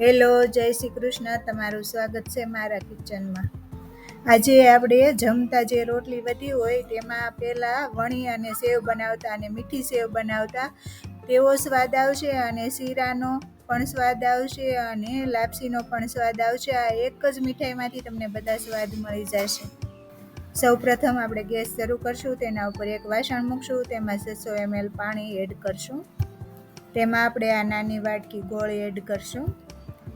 Hello, જય શ્રી કૃષ્ણ. તમારું સ્વાગત છે મારા કિચનમાં. આજે આપણે જમતા જે રોટલી વધી હોય તેમાં પહેલાં વણી અને સેવ બનાવતા અને મીઠી સેવ બનાવતા. તેવો સ્વાદ આવશે અને શીરાનો પણ સ્વાદ આવશે અને લાપસીનો પણ સ્વાદ આવશે. આ એક જ મીઠાઈમાંથી તમને બધા સ્વાદ મળી જશે. સૌ પ્રથમ આપણે ગેસ શરૂ કરશું, તેના ઉપર એક વાસણ મૂકશું, તેમાં છસો એમએલ પાણી એડ કરશું. તેમાં આપણે આ નાની વાટકી ગોળ એડ કરશું.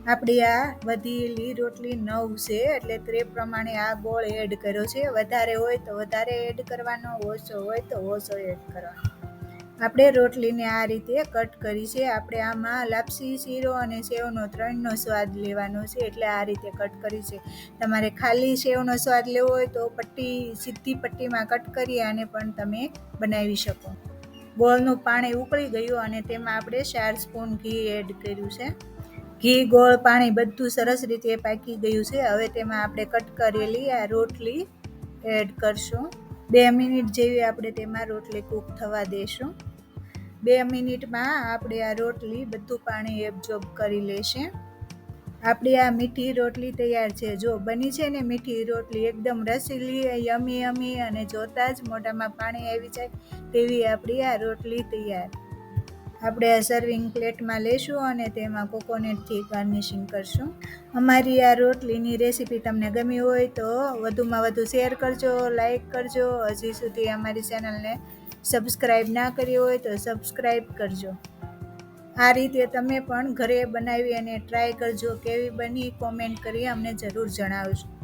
આપણી આ વધેલી રોટલી નવ છે, એટલે તે પ્રમાણે આ ગોળ એડ કર્યો છે. વધારે હોય તો વધારે એડ કરવાનો, ઓછો હોય તો ઓછો એડ કરવાનો. આપણે રોટલીને આ રીતે કટ કરી છે. આપણે આમાં લાપસી, શીરો અને સેવનો ત્રણનો સ્વાદ લેવાનો છે, એટલે આ રીતે કટ કરી છે. તમારે ખાલી સેવનો સ્વાદ લેવો હોય તો પટ્ટી, સીધી પટ્ટીમાં કટ કરી અને પણ તમે બનાવી શકો. ગોળનું પાણી ઉકળી ગયું અને તેમાં આપણે ચાર સ્પૂન ઘી એડ કર્યું છે. ઘી, ગોળ, પાણી બધું સરસ રીતે પાકી ગયું છે. હવે તેમાં આપણે કટ કરેલી આ રોટલી એડ કરશું. બે મિનિટ જેવી આપણે તેમાં રોટલી કૂક થવા દેશું. બે મિનિટમાં આપણે આ રોટલી બધું પાણી એબ્ઝોર્બ કરી લેશે. આપણી આ મીઠી રોટલી તૈયાર છે. જો બની છે ને મીઠી રોટલી એકદમ રસીલી, યમી યમી અને જોતાં જ મોઢામાં પાણી આવી જાય તેવી આપણી આ રોટલી તૈયાર. આપણે આ સર્વિંગ પ્લેટમાં લેશું અને તેમાં કોકોનટથી ગાર્નિશિંગ કરશું. અમારી આ રોટલીની રેસીપી તમને ગમી હોય તો વધુમાં વધુ શેર કરજો લાઈક કરજો. હજી સુધી અમારી ચેનલને સબસ્ક્રાઈબ ના કરી હોય તો સબસ્ક્રાઈબ કરજો. આ રીતે તમે પણ ઘરે બનાવી અને ટ્રાય કરજો. કેવી બની કોમેન્ટ કરી અમને જરૂર જણાવજો.